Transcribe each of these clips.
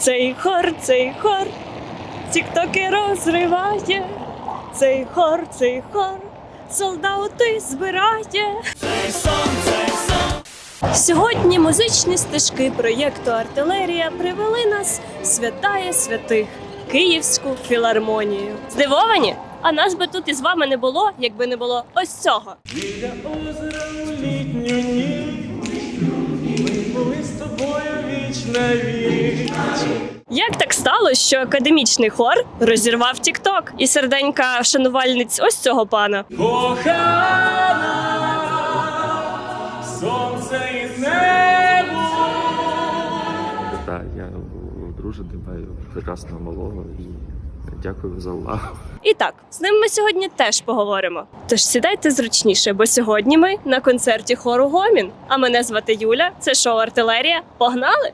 Цей хор, цей хор, тіктоки розриває. Цей хор, цей хор, солдати збирає. Цей сон, цей сон. Сьогодні музичні стежки проєкту Артилерія привели нас в святає святих Київську філармонію. Здивовані? А нас би тут із вами не було, якби не було ось цього. Біля озера у літню ніч Ми були з тобою віч на віч. Як так сталося, що академічний хор розірвав Тікток і серденька шанувальниць ось цього пана? Кохана, сонце і небо. Так, я одружений, маю прекрасного малого і дякую за увагу. І так, з ним ми сьогодні теж поговоримо. Тож сідайте зручніше, бо сьогодні ми на концерті хору Гомін. А мене звати Юля. Це шоу Артилерія. Погнали!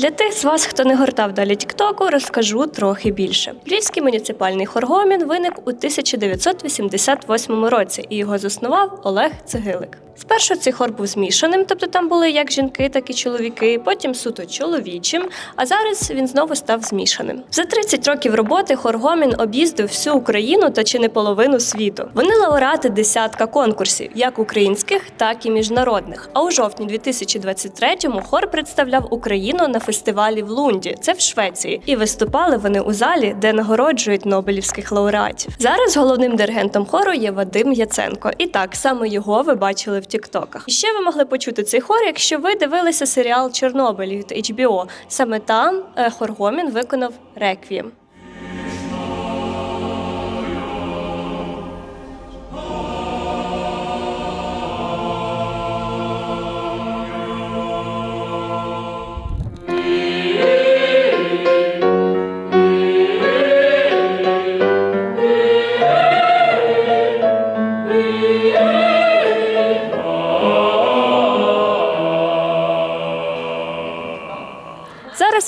Для тих з вас, хто не гортав далі Тіктоку, розкажу трохи більше. Львівський муніципальний хор Гомін виник у 1988 році, і його заснував Олег Цегилик. Спершу цей хор був змішаним, тобто там були як жінки, так і чоловіки, потім суто чоловічим, а зараз він знову став змішаним. За 30 років роботи хор Гомін об'їздив всю Україну та чи не половину світу. Вони лауреати десятка конкурсів, як українських, так і міжнародних. А у жовтні 2023-му хор представляв Україну на фестивалі в Лунді, це в Швеції, і виступали вони у залі, де нагороджують нобелівських лауреатів. Зараз головним диригентом хору є Вадим Яценко. І так саме його ви бачили в Тіктоках. Ще ви могли почути цей хор, якщо ви дивилися серіал Чорнобиль від HBO. Саме там хоргомін хор Гомін виконав реквієм.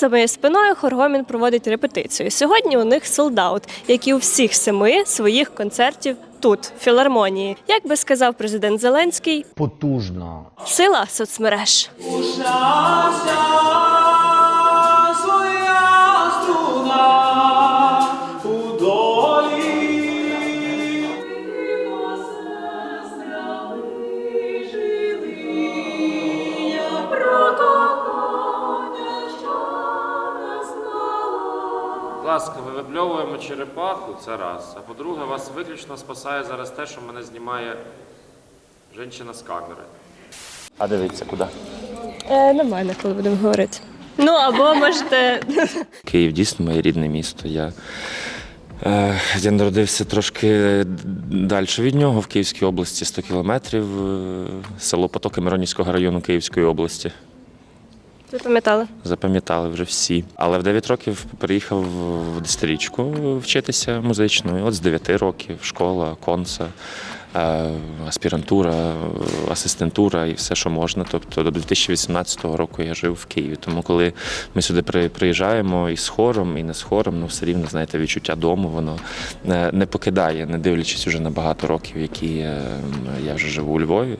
За моєю спиною Хоргомін проводить репетицію. Сьогодні у них солдаут, як і у всіх семи своїх концертів тут, в філармонії. Як би сказав президент Зеленський, потужно. сила соцмереж. Будь ласка, ми вибльовуємо черепаху, це раз. А по-друге, вас виключно спасає зараз те, що мене знімає жінка з камери. А дивіться, куди? Е, нормально, коли будемо говорити. Ну або можете Київ дійсно моє рідне місто. Я, е, я народився трошки далі від нього, в Київській області, 100 кілометрів, е, село Потоки Миронівського району Київської області. Ви пам'ятали. Запам'ятали вже всі. Але в 9 років переїхав в десятирічку вчитися музично. І от з 9 років школа, конца, е, аспірантура, асистентура і все, що можна. Тобто до 2018 року я жив в Києві. Тому коли ми сюди при- приїжджаємо і з хором, і не з хором, ну все рівно, знаєте, відчуття дому, воно е, не покидає, не дивлячись уже на багато років, які е, я вже живу у Львові.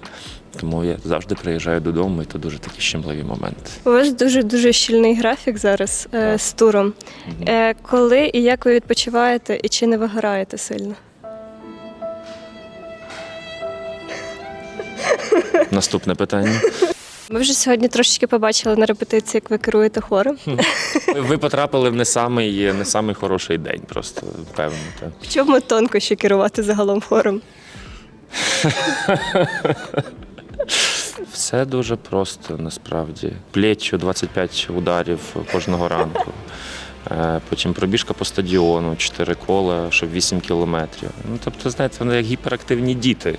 Тому я завжди приїжджаю додому, і це дуже такі щемливі моменти. У вас дуже дуже щільний графік зараз е, з туром. Е, коли і як ви відпочиваєте, і чи не вигораєте сильно? Наступне питання. Ми вже сьогодні трошечки побачили на репетиції, як ви керуєте хором. Ви потрапили в не самий, не самий хороший день, просто певно. Так. В чому тонкощі керувати загалом хором? Все дуже просто насправді. Плечу 25 ударів кожного ранку. Е, Потім пробіжка по стадіону, 4 кола, щоб 8 кілометрів. Ну, тобто, знаєте, вони як гіперактивні діти.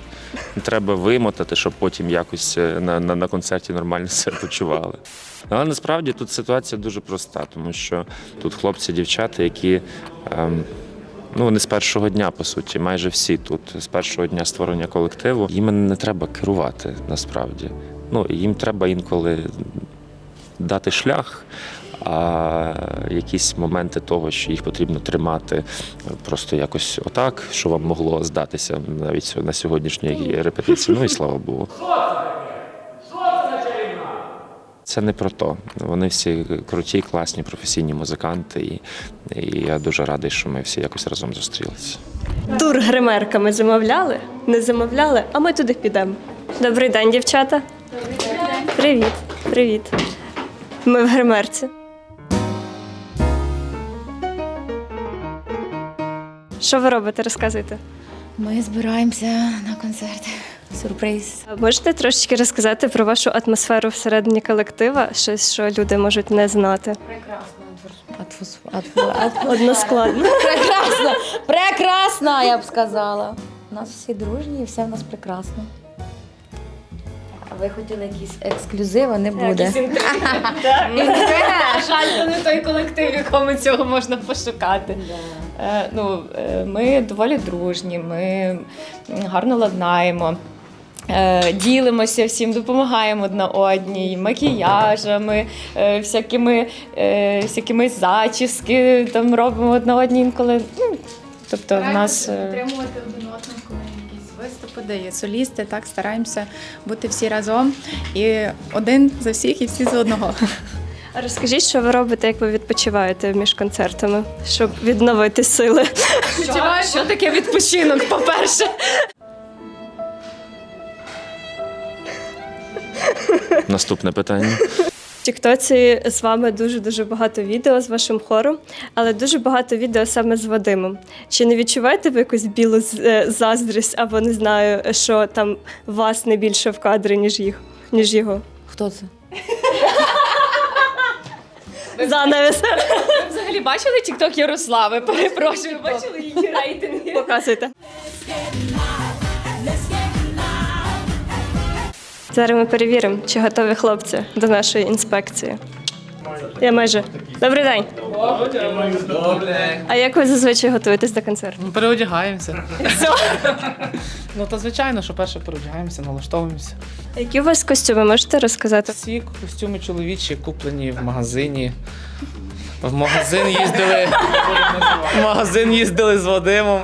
Треба вимотати, щоб потім якось е, на, на, на концерті нормально себе почували. Але насправді тут ситуація дуже проста, тому що тут хлопці, дівчата, які. Ем, Ну, вони з першого дня, по суті, майже всі тут, з першого дня створення колективу. Їм не треба керувати насправді. Ну, їм треба інколи дати шлях, а якісь моменти того, що їх потрібно тримати просто якось отак, що вам могло здатися навіть на сьогоднішній репетиції. Ну і слава Богу. Це не про то. Вони всі круті, класні, професійні музиканти, і, і я дуже радий, що ми всі якось разом зустрілися. Тур гримерками замовляли? Не замовляли, а ми туди підемо. Добрий день, дівчата. Добрий день. Привіт, привіт. Ми в гримерці. Що ви робите? Розказуйте. Ми збираємося на концерт. Сюрприз. Можете трошечки розказати про вашу атмосферу всередині колектива, щось, що люди можуть не знати? Прекрасно. Односкладно. Прекрасно. Прекрасно, я б сказала. У нас всі дружні і все в нас прекрасно. А ви хотіли якісь ексклюзиви, не буде. Жаль, то не той колектив, в якому цього можна пошукати. Е, ну, е, ми доволі дружні, ми гарно ладнаємо. Е, Ділимося всім, допомагаємо одна одній, макіяжами, е, всякими, е, всякими зачіски там робимо одна одній інколи. Ну, тобто в нас. підтримувати один одного, коли якісь виступи, де є солісти, так стараємося бути всі разом. І один за всіх, і всі за одного. А розкажіть, що ви робите, як ви відпочиваєте між концертами, щоб відновити сили. Що, що таке відпочинок, по-перше? Наступне питання. В Тіктоці з вами дуже дуже багато відео з вашим хором, але дуже багато відео саме з Вадимом. Чи не відчуваєте ви якусь білу е, заздрість або не знаю, що там вас не більше в кадрі, ніж їх, ніж його? Хто це? Занавес. Ви взагалі бачили тікток Ярослави? Перепрошую, бачили її рейтинги? Показуйте. Зараз ми перевіримо, чи готові хлопці до нашої інспекції. Я майже. Добрий день. Добре. А як ви зазвичай готуєтесь до концерту? Ми переодягаємося. Все. Ну то звичайно, що перше переодягаємося, налаштовуємося. Які у вас костюми можете розказати? Всі костюми чоловічі куплені в магазині. В магазин їздили. В магазин їздили з Вадимом.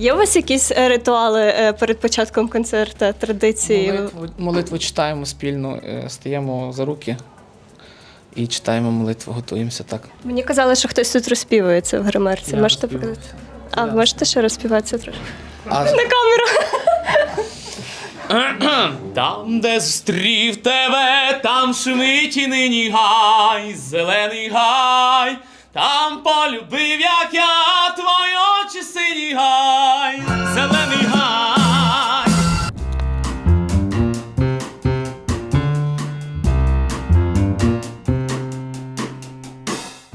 Є у вас якісь е, ритуали е, перед початком концерту, традиції? Молитву, молитву читаємо спільно, е, стаємо за руки і читаємо молитву, готуємося так. Мені казали, що хтось тут розпівується в гримерці. Я можете показати? А, можете ще розпіватися трошки? А На камеру. Там, де зустрів тебе, там шумить і нині гай, зелений гай, там полюбив, як я,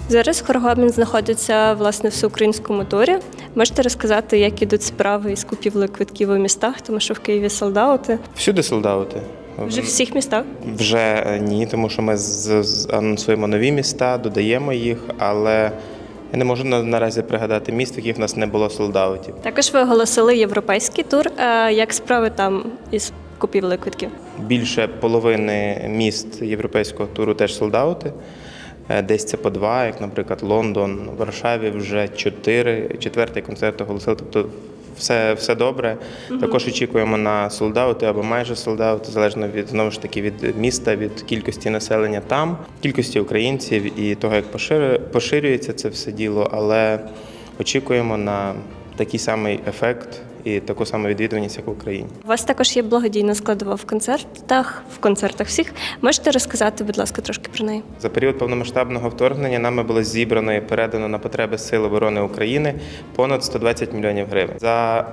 Зараз Хоргомін знаходиться власне в всеукраїнському турі. Можете розказати, як ідуть справи із купівлею квитків у містах, тому що в Києві солдаути. Всюди солдати. Вже в всіх містах. Вже е, ні, тому що ми з- з- анонсуємо нові міста, додаємо їх, але я не можу на- наразі пригадати міст, в яких в нас не було солдатів. Також ви оголосили європейський тур. Е, Як справи там із купівлею квитків? Більше половини міст європейського туру теж солдати. Е, Десь це по два, як, наприклад, Лондон, в Варшаві вже чотири, четвертий концерт оголосили. Тобто все, все добре. Також очікуємо на солдати або майже солдати, залежно від знову ж таки від міста, від кількості населення там, кількості українців і того, як поширює- поширюється це все діло. Але очікуємо на такий самий ефект і таку саму відвідуваність, як в Україні. У вас також є благодійна складова в концертах, в концертах всіх. Можете розказати, будь ласка, трошки про неї? За період повномасштабного вторгнення нами було зібрано і передано на потреби Сил оборони України понад 120 мільйонів гривень. За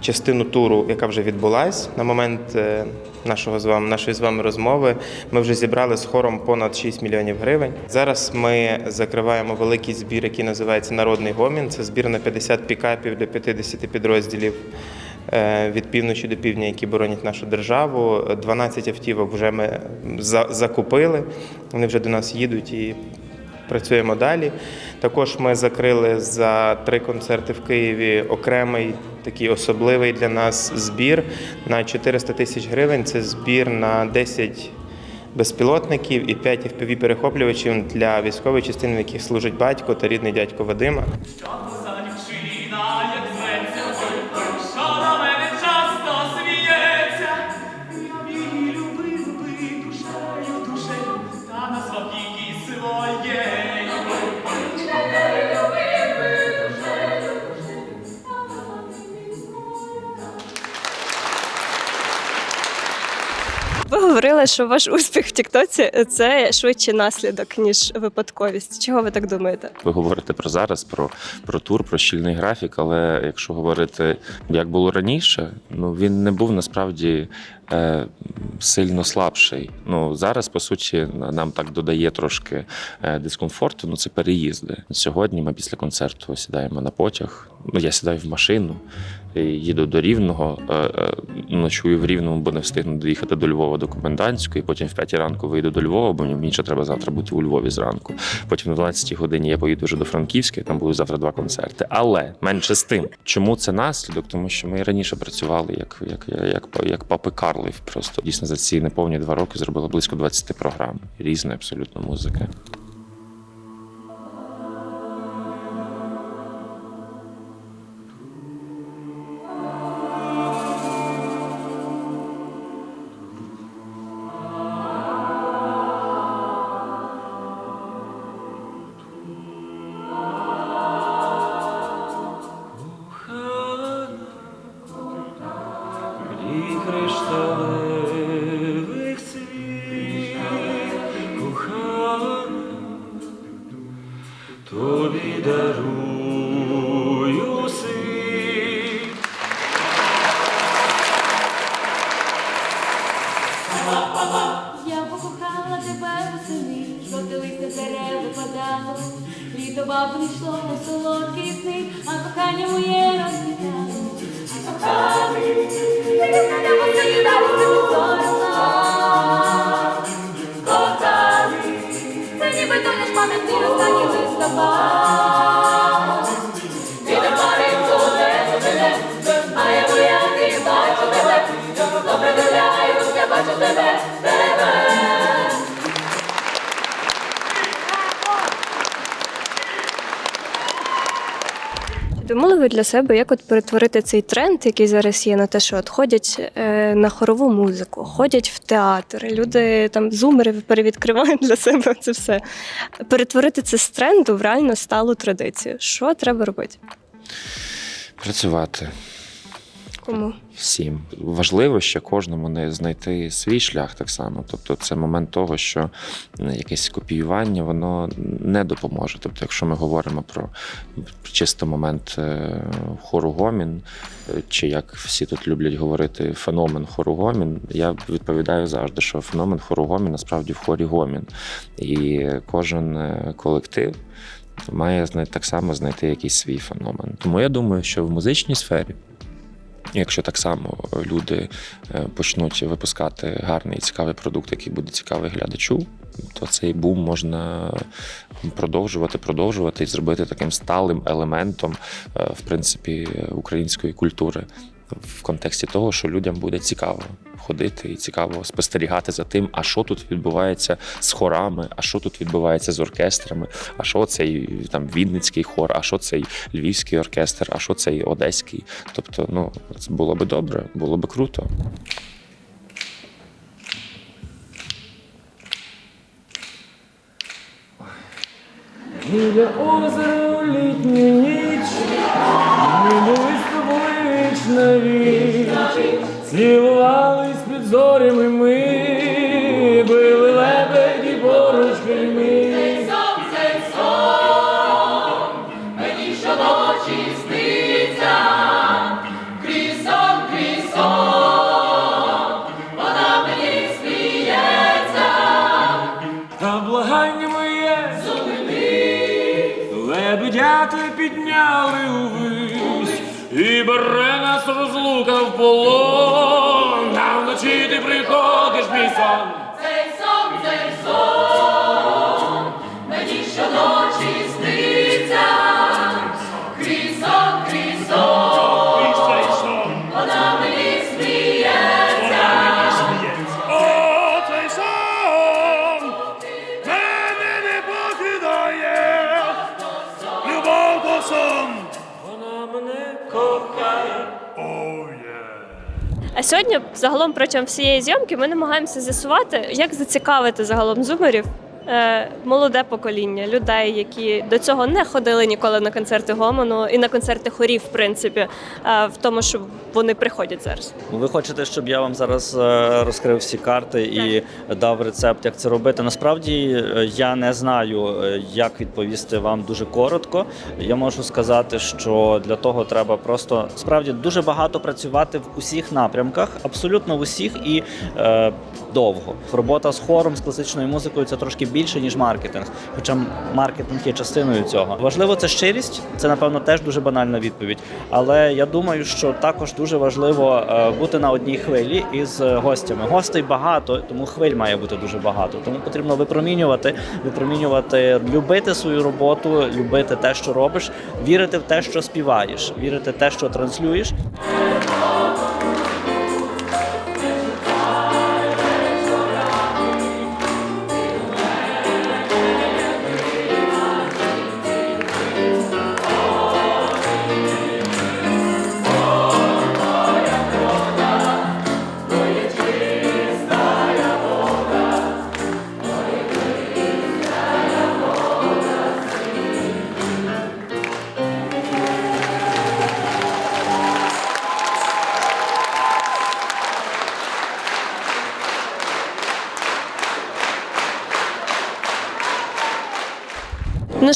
частину туру, яка вже відбулась на момент е, нашого з вами нашої з вами розмови, ми вже зібрали з хором понад 6 мільйонів гривень. Зараз ми закриваємо великий збір, який називається Народний гомін. Це збір на 50 пікапів для 50 підрозділів. е, Від півночі до півдня, які боронять нашу державу, 12 автівок вже ми закупили. Вони вже до нас їдуть і працюємо далі. Також ми закрили за три концерти в Києві окремий такий особливий для нас збір на 400 тисяч гривень. Це збір на 10 безпілотників і 5 fpv перехоплювачів для військової частини, в яких служить батько та рідний дядько Вадима. Говорили, що ваш успіх в Тіктоці це швидше наслідок, ніж випадковість. Чого ви так думаєте? Ви говорите про зараз, про, про тур, про щільний графік, але якщо говорити, як було раніше, ну він не був насправді сильно слабший. Ну зараз, по суті, нам так додає трошки е, дискомфорту. Ну це переїзди. Сьогодні ми після концерту сідаємо на потяг. Ну я сідаю в машину. Їду до Рівного, е, е, ночую в Рівному, бо не встигну доїхати до Львова до комендантської. Потім в 5 ранку вийду до Львова, бо мені ще треба завтра бути у Львові зранку. Потім о 12 годині я поїду вже до Франківська, там будуть завтра два концерти. Але менше з тим, чому це наслідок? Тому що ми раніше працювали як, як, як, як, як папи Карли. Просто дійсно за ці неповні два роки зробила близько 20 програм різної абсолютно музики. Я покохала тебе восени, жовте листя дерев випадало, літо бабу не йшло на солодкі сни, а кохання моє розквітало. А не ніби то наш пам'ятний останній листопад. Тебе. Думали ви для себе, як от перетворити цей тренд, який зараз є, на те, що от ходять е, на хорову музику, ходять в театр, люди там зумери перевідкривають для себе це все. Перетворити це з тренду в реально сталу традицію. Що треба робити? Працювати. Кому? всім. Важливо ще кожному не знайти свій шлях так само. Тобто, це момент того, що якесь копіювання воно не допоможе. Тобто, якщо ми говоримо про чисто момент е, хору гомін, е, чи як всі тут люблять говорити, феномен хору гомін, я відповідаю завжди, що феномен хору гомін насправді в хорі гомін. І кожен е, колектив. Має так само знайти якийсь свій феномен. Тому я думаю, що в музичній сфері Якщо так само люди е, почнуть випускати гарний і цікавий продукт, який буде цікавий глядачу, то цей бум можна продовжувати, продовжувати і зробити таким сталим елементом, е, в принципі, української культури. В контексті того, що людям буде цікаво ходити і цікаво спостерігати за тим, а що тут відбувається з хорами, а що тут відбувається з оркестрами, а що цей там Вінницький хор, а що цей львівський оркестр, а що цей одеський. Тобто, ну це було би добре, було би круто. Біля озера літню ніч, ми були з тобою віч на віч, цілувались під зорями Oh. Загалом, протягом всієї зйомки, ми намагаємося з'ясувати, як зацікавити загалом зумерів. е, Молоде покоління людей, які до цього не ходили ніколи на концерти гомону і на концерти хорів, в принципі, е, в тому, щоб вони приходять зараз? Ну, Ви хочете, щоб я вам зараз е, розкрив всі карти і дав рецепт, як це робити. Насправді е, я не знаю, е, як відповісти вам дуже коротко. Я можу сказати, що для того треба просто справді дуже багато працювати в усіх напрямках, абсолютно в усіх і е, довго. Робота з хором, з класичною музикою це трошки більше ніж маркетинг. Хоча маркетинг є частиною цього. Важливо це щирість. Це напевно теж дуже банальна відповідь. Але я думаю, що також дуже важливо е, бути на одній хвилі із е, гостями. Гостей багато, тому хвиль має бути дуже багато. Тому потрібно випромінювати, випромінювати, любити свою роботу, любити те, що робиш, вірити в те, що співаєш, вірити в те, що транслюєш.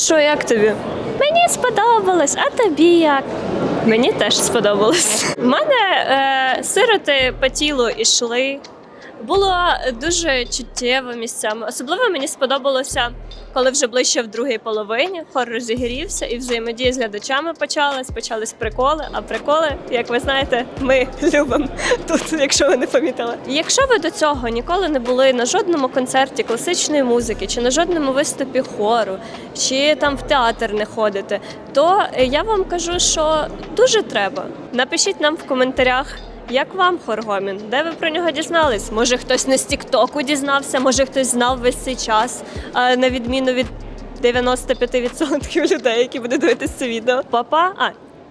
Що, як тобі? Мені сподобалось, а тобі як? Мені теж сподобалось. У мене е, сироти по тілу ішли. Було дуже чуттєво місцями. Особливо мені сподобалося, коли вже ближче в другій половині хор розігрівся і взаємодія з глядачами почалась. Почались приколи. А приколи, як ви знаєте, ми любимо тут, якщо ви не помітили. Якщо ви до цього ніколи не були на жодному концерті класичної музики, чи на жодному виступі хору, чи там в театр не ходите, то я вам кажу, що дуже треба. Напишіть нам в коментарях. Як вам Хоргомін? Де ви про нього дізнались? Може, хтось не з Тіктоку дізнався, може хтось знав весь цей час, на відміну від 95% людей, які будуть дивитися це відео. Папа, а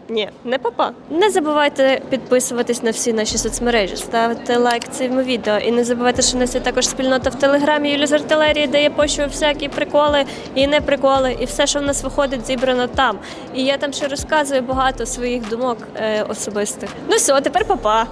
ні, не папа. Не забувайте підписуватись на всі наші соцмережі, ставити лайк цьому відео. І не забувайте, що у нас є також спільнота в телеграмі Юлі з артилерії, де я пощу всякі приколи і не приколи, і все, що в нас виходить, зібрано там. І я там ще розказую багато своїх думок е, особистих. Ну все, тепер папа.